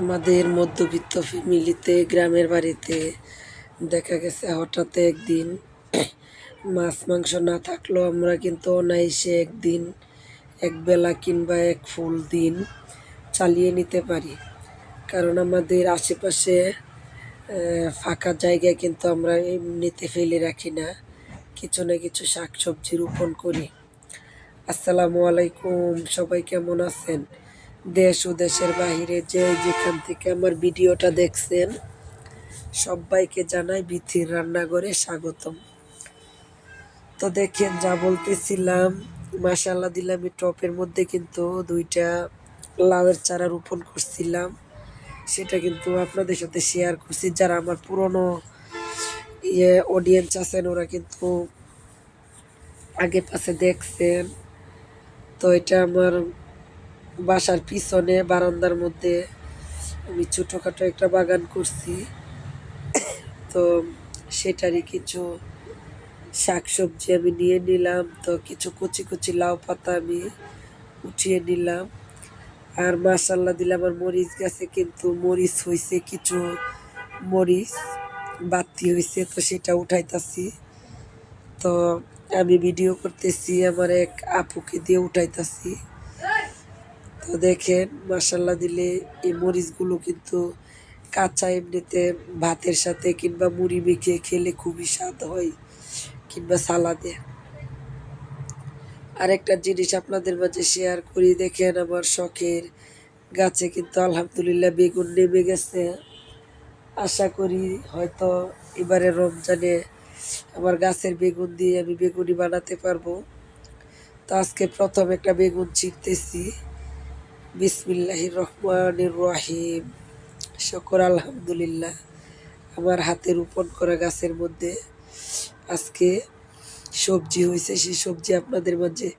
আমাদের মধ্যবিত্ত ফ্যামিলিতে, গ্রামের বাড়িতে দেখা গেছে হঠাৎ একদিন মাছ, মাংস না থাকলেও আমরা কিন্তু অনায়াসে একদিন একবেলা কিংবা এক ফুল দিন চালিয়ে নিতে পারি। কারণ আমাদের আশেপাশে ফাঁকা জায়গায় কিন্তু আমরা এমনিতে ফেলে রাখি না। কিছু না কিছু শাকসবজি রোপণ করি। আসসালামু আলাইকুম, সবাই কেমন আছেন? দেশ ও দেশের বাহিরে যে যেখান থেকে আমার ভিডিওটা দেখছেন, সবাইকে জানাই বিথির রান্নাঘরে স্বাগতম। তো দেখেন, যা বলতেছিলাম মাশাল্লাহ দিলাম আমি টপের মধ্যে কিন্তু দুইটা লাউয়ের চারা রোপণ করছিলাম। সেটা কিন্তু আপনাদের সাথে শেয়ার করছি। যারা আমার পুরনো ইয়ে অডিয়েন্স আছেন, ওরা কিন্তু আগে পাশে দেখছেন। তো এটা আমার বাসার পিছনে, বারান্দার মধ্যে আমি ছোটোখাটো একটা বাগান করছি। তো সেটারই কিছু শাকসবজি আমি নিয়ে নিলাম, তো কিছু কচি কচি লাউ পাতা আমি উঠিয়ে নিলাম। আর মাশাল্লাহ দিলাম আমার মরিচ গাছে, কিন্তু মরিচ হয়েছে কিছু মরিচ, বাতি হয়েছে তো সেটা উঠাইতাছি। তো আমি ভিডিও করতেছি, আমার এক আপুকে দিয়ে উঠাইতাছি। তো দেখেন মাসাল্লাহ দিলে এই মরিচগুলো কিন্তু কাঁচা এমনিতে ভাতের সাথে কিংবা মুড়ি মেখে খেলে খুবই স্বাদ হয় কিংবা সালাদে। আরেকটা জিনিস আপনাদের মাঝে শেয়ার করি, দেখেন আমার শখের গাছে কিন্তু আলহামদুলিল্লাহ বেগুন নেমে গেছে। আশা করি হয়তো এবারে রমজানে আমার গাছের বেগুন দিয়ে আমি বেগুনি বানাতে পারব। তো আজকে প্রথম একটা বেগুন ছিঁড়তেছি বিসমিল্লাহির রহমানির রহিম। শকর, আলহামদুলিল্লাহ। আমার হাতে রোপণ করা গাছের মধ্যে আজকে সবজি হয়েছে। সেই সবজি আপনাদের মাঝে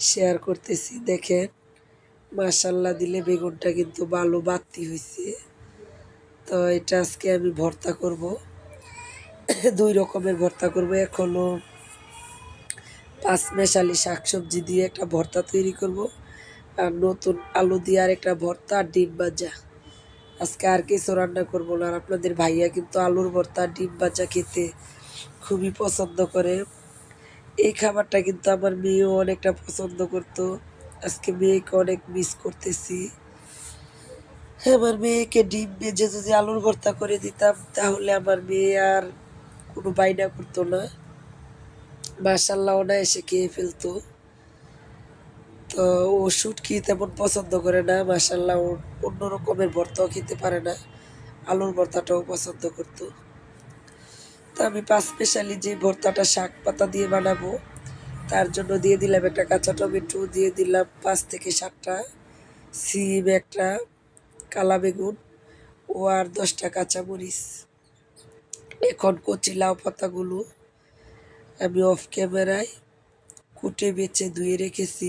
শেয়ার করতেছি। দেখেন মাশাল্লাহ দিলে বেগুনটা কিন্তু ভালো বাতি হয়েছে তো এটা আজকে আমি ভর্তা করব। দুই রকমের ভর্তা করব। হলো পাঁচ মেশালি শাকসবজি দিয়ে একটা ভর্তা তৈরি করব। আর নতুন আলু দিয়ে আর একটা ভর্তা আর ডিম ভাজা। আজকে আর কিছু রান্না করব না আর আপনাদের ভাইয়া কিন্তু আলুর ভর্তা ডিম ভাজা খেতে খুবই পছন্দ করে। এই খাবারটা কিন্তু আমার মেয়েও অনেকটা পছন্দ করতো। আজকে মেয়েকে অনেক মিস করতেছি। আমার মেয়েকে ডিম ভেজে যদি আলুর ভর্তা করে দিতাম, তাহলে আমার মেয়ে আর কোনো বাইনা করতো না। মাসাল্লাহ ওনা এসে খেয়ে ফেলতো। তো ও শুটকি তেমন পছন্দ করে না মাসাল্লাহ অন্য রকমের ভর্তাও খেতে পারে না, আলুর ভর্তাটাও পছন্দ করতো। তো আমি পাঁচ স্পেশালি যে ভর্তাটা শাক পাতা দিয়ে বানাবো, তার জন্য দিয়ে দিলাম একটা কাঁচা টমেটো, দিয়ে দিলাম পাঁচ থেকে সাতটা সিম, একটা কালা বেগুন ও আর দশটা কাঁচামরিচ। এখন কচি লাউ পাতাগুলো আমি অফ ক্যামেরায় কুটে বেছে ধুয়ে রেখেছি,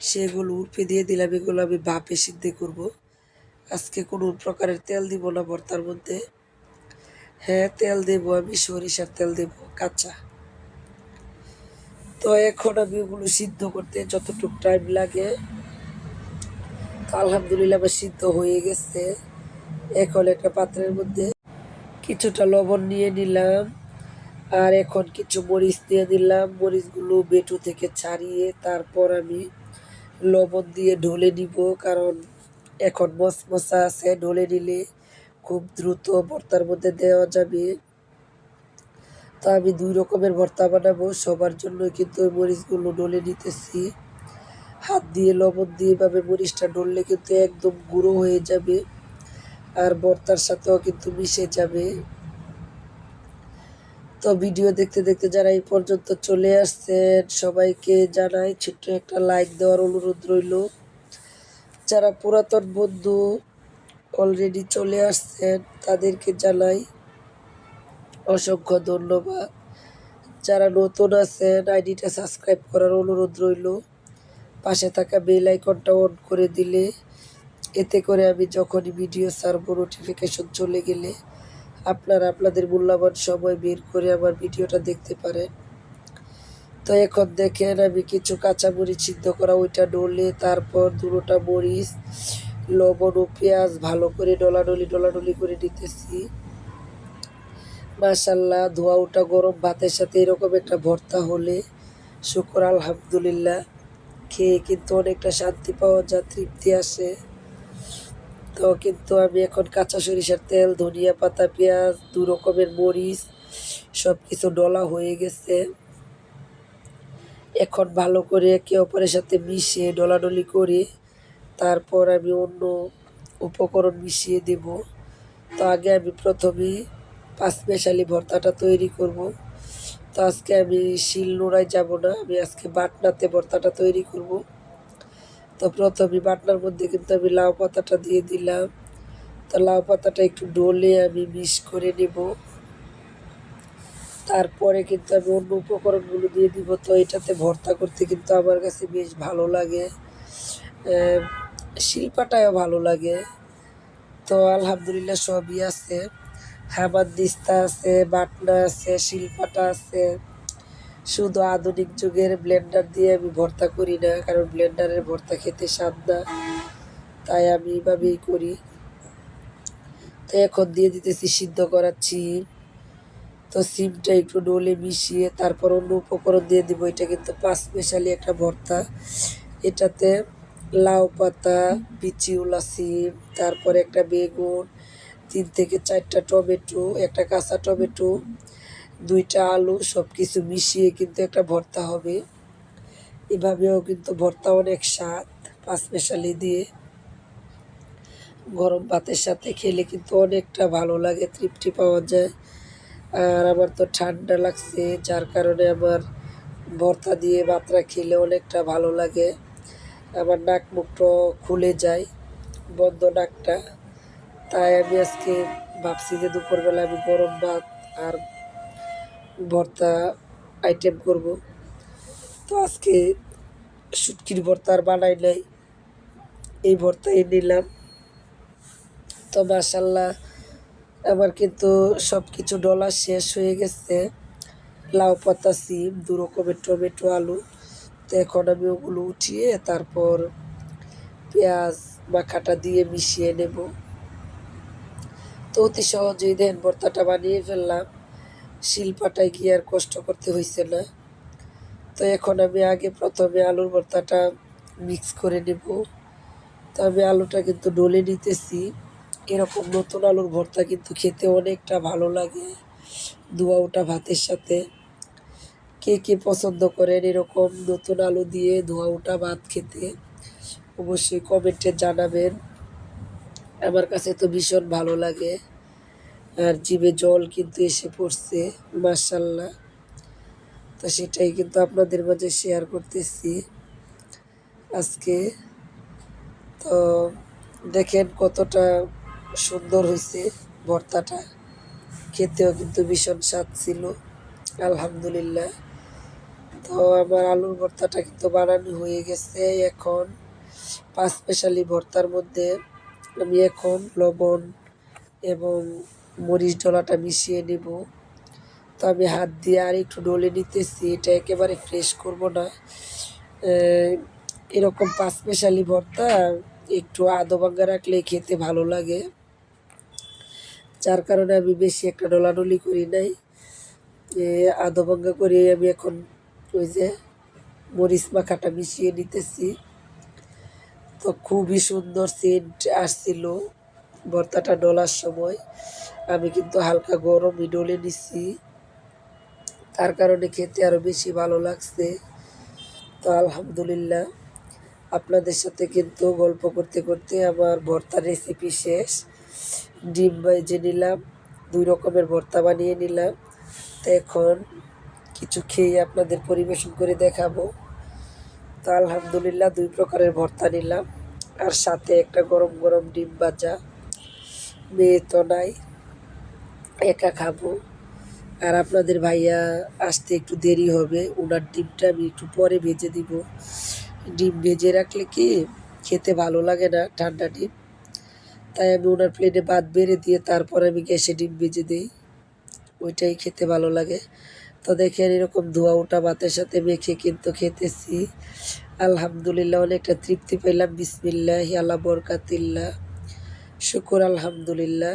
সেগুলো উল্পে দিয়ে দিলাম, এগুলো আমি ভাপে সিদ্ধ করব। আজকে কোনো প্রকারের তেল দিব না ভর্তার মধ্যে। হ্যাঁ তেল দেব, আমি সরিষার তেল দেব, কাঁচা। তো এখন আমি ওগুলো সিদ্ধ করতে যতটুকু টাইম লাগে আলহামদুলিল্লাহ আমার সিদ্ধ হয়ে গেছে। এখন একটা পাত্রের মধ্যে কিছুটা লবণ নিয়ে নিলাম। আর এখন কিছু মরিচ দিয়ে দিলাম। মরিচগুলো বেটু থেকে ছাড়িয়ে তারপর আমি লবণ দিয়ে ঢলে নিব, কারণ এখন মশমশা আছে। ঢলে নিলে খুব দ্রুত ভর্তার মধ্যে দেওয়া যাবে। তো আমি দুই রকমের ভর্তা বানাবো। সবার জন্য কিন্তু ওই মরিচগুলো ডলে নিতেছি। হাত দিয়ে লবণ দিয়ে এভাবে মরিচটা ডললে কিন্তু একদম গুঁড়ো হয়ে যাবে। আর ভর্তার সাথেও কিন্তু মিশে যাবে। তো ভিডিও দেখতে দেখতে যারা এই পর্যন্ত চলে আসছেন, সবাইকে জানাই ছোট্ট একটা লাইক দেওয়ার অনুরোধ রইল। যারা পুরাতন বন্ধু অলরেডি চলে আসছেন, তাদেরকে জানাই অসংখ্য ধন্যবাদ। যারা নতুন আছেন, আইডিটা সাবস্ক্রাইব করার অনুরোধ রইল। পাশে থাকা বেল আইকনটা অন করে দিলে, এতে করে আমি যখনই ভিডিও ছাড়বো নোটিফিকেশন চলে গেলে আপনারা আপনাদের মূল্যবান সময় বের করে আমার ভিডিওটা দেখতে পারেন। তো এখন দেখেন আমি কিছু কাঁচা মরিচ সিদ্ধ করা, ওইটা ডলে তারপর দুটোটা মরিচ, লবণ ও পেঁয়াজ ভালো করে ডলাডলি ডলাডলি করে নিতেছি। মাশাল্লাহ ধোয়া ওটা গরম ভাতের সাথে এরকম একটা ভর্তা হলে শুকর আলহামদুলিল্লাহ। খেয়ে কিন্তু অনেকটা শান্তি পাওয়া যায়, তৃপ্তি আসে। তো কিন্তু আমি এখন কাঁচা সরিষার তেল, ধনিয়া পাতা, পেঁয়াজ, দু রকমের মরিচ সব কিছু ডলা হয়ে গেছে। এখন ভালো করে একে অপরের সাথে মিশিয়ে ডলাডলি করে তারপর আমি অন্য উপকরণ মিশিয়ে দেব। তো আগে আমি প্রথমে পাঁচ মেশালি ভর্তাটা তৈরি করব। তো আজকে আমি শিল নোড়ায় যাব না, আমি আজকে বাটনাতে ভর্তাটা তৈরি করব। তো প্রথমে বাটনার মধ্যে কিন্তু আমি লাউ পাতাটা দিয়ে দিলাম। তো লাউ পাতাটা একটু ডলে আমি মিক্স করে নেব। তারপরে কিন্তু আমি অন্য উপকরণগুলো দিয়ে দিব। তো এটাতে ভর্তা করতে কিন্তু আমার কাছে বেশ ভালো লাগে। শিল্পাটাও ভালো লাগে। তো আলহামদুলিল্লাহ সবই আছে। হামাদ দিস্তা আছে, বাটনা আছে, শিল্পাটা আছে। শুধু আধুনিক যুগের ব্লেন্ডার দিয়ে আমি ভর্তা করি না, কারণ ব্লেন্ডারের ভর্তা খেতে স্বাদ না। তাই আমি এইভাবেই করি। তো এখন দিয়ে দিতেছি সিদ্ধ করা চিম তো সিমটা একটু ডলে মিশিয়ে তারপর অন্য উপকরণ দিয়ে দিব। এটা কিন্তু পাঁচ স্পেশালি একটা ভর্তা। এটাতে লাউ পাতা বিচিউলা সিম তারপর একটা বেগুন, তিন থেকে চারটা টমেটো, একটা কাঁচা টমেটো দুইটা আলু সব কিছু মিশিয়ে কিন্তু একটা ভর্তা হবে। এভাবেও কিন্তু ভর্তা অনেক স্বাদ, পাঁচ মেশালি দিয়ে। গরম ভাতের সাথে খেলে কিন্তু অনেকটা ভালো লাগে, তৃপ্তি পাওয়া যায়। আর আমার তো ঠান্ডা লাগছে, যার কারণে আমার ভর্তা দিয়ে মাত্রা খেলে অনেকটা ভালো লাগে। আমার নাক মুখটা খুলে যায়, বন্ধ নাকটা। তাই আমি আজকে ভাবছি যে দুপুরবেলা আমি গরম ভাত আর ভর্তা আইটেম করব। তো আজকে শুটকির ভর্তা আর বানাই নাই, এই ভর্তাই নিলাম। তো মাসাল্লাহ আমার কিন্তু সব কিছু ডলা শেষ হয়ে গেছে। লাউ পাতা, সিম দু রকমের টমেটো, আলু। তো এখন আমি ওগুলো উঠিয়ে তারপর পেঁয়াজ, মাখাটা দিয়ে মিশিয়ে নেব। তো অতি সহজেই দেন ভর্তাটা বানিয়ে ফেললাম। শিল্পাটায় গিয়ে আর কষ্ট করতে হয়েছে না? তো এখন আমি আগে প্রথমে আলুর ভর্তাটা মিক্স করে নেব। তো আমি আলুটা কিন্তু ডলে নিতেছি। এরকম নতুন আলুর ভর্তা কিন্তু খেতে অনেকটা ভালো লাগে। দুয়া ওটা ভাতের সাথে। কে কে পছন্দ করেন এরকম নতুন আলু দিয়ে ধোয়া ওটা ভাত খেতে, অবশ্যই কমেন্টে জানাবেন। আমার কাছে তো ভীষণ ভালো লাগে। আর জিভে জল কিন্তু এসে পড়ছে মার্শাল্লাহ তো সেটাই কিন্তু আপনাদের মাঝে শেয়ার করতেছি আজকে। তো দেখেন কতটা সুন্দর হয়েছে ভর্তাটা। খেতেও কিন্তু ভীষণ স্বাদ ছিল, আলহামদুলিল্লাহ। তো আমার আলুর ভর্তাটা কিন্তু বানানো হয়ে গেছে এখন। পাঁচ স্পেশালি ভর্তার মধ্যে আমি এখন লবণ এবং মরিচ ডলাটা মিশিয়ে নেব। তো আমি হাত দিয়ে আর একটু ডলে নিতেছি, এটা একেবারে ফ্রেশ করব না। এরকম পাঁচ স্পেশালি ভর্তা, একটু আদো ভাঙ্গা রাখলে খেতে ভালো লাগে। যার কারণে আমি বেশি একটা ডলাডলি করি নাই। আদো ভাঙ্গা করে আমি এখন ওই যে মরিচ মাখাটা মিশিয়ে নিতেছি। তো খুবই সুন্দর সেন্ট আসছিল ভর্তাটা ডলার সময়। আমি কিন্তু হালকা গরমই ডলে নিছি। তার কারণে খেতে আরও বেশি ভালো লাগছে। তো আলহামদুলিল্লাহ, আপনাদের সাথে কিন্তু গল্প করতে করতে আমার ভর্তার রেসিপি শেষ। ডিম ভেজে নিলাম, দুই রকমের ভর্তা বানিয়ে নিলাম। তো এখন কিছু খেয়ে আপনাদের পরিবেশন করে দেখাবো। তো আলহামদুলিল্লাহ, দুই প্রকারের ভর্তা নিলাম। আর সাথে একটা গরম গরম ডিম ভাজা। মেয়ে তো নাই। একা খাব। আর আপনাদের ভাইয়া আসতে একটু দেরি হবে। ওনার ডিমটা আমি একটু পরে ভেজে দিব। ডিম ভেজে রাখলে কি খেতে ভালো লাগে না, ঠান্ডা ডিম? তাই আমি ওনার প্লেটে ভাত বেড়ে দিয়ে তারপর আমি গ্যাসে ডিম ভেজে দিই। ওইটাই খেতে ভালো লাগে। তো দেখেন এরকম ধোয়া ওঠা ভাতের সাথে মেখে কিন্তু খেতেছি। আলহামদুলিল্লাহ অনেকটা তৃপ্তি পেলাম। বিসমিল্লাহ আল্লাহ বরকাতিল্লাহ। শুকুর আলহামদুলিল্লাহ।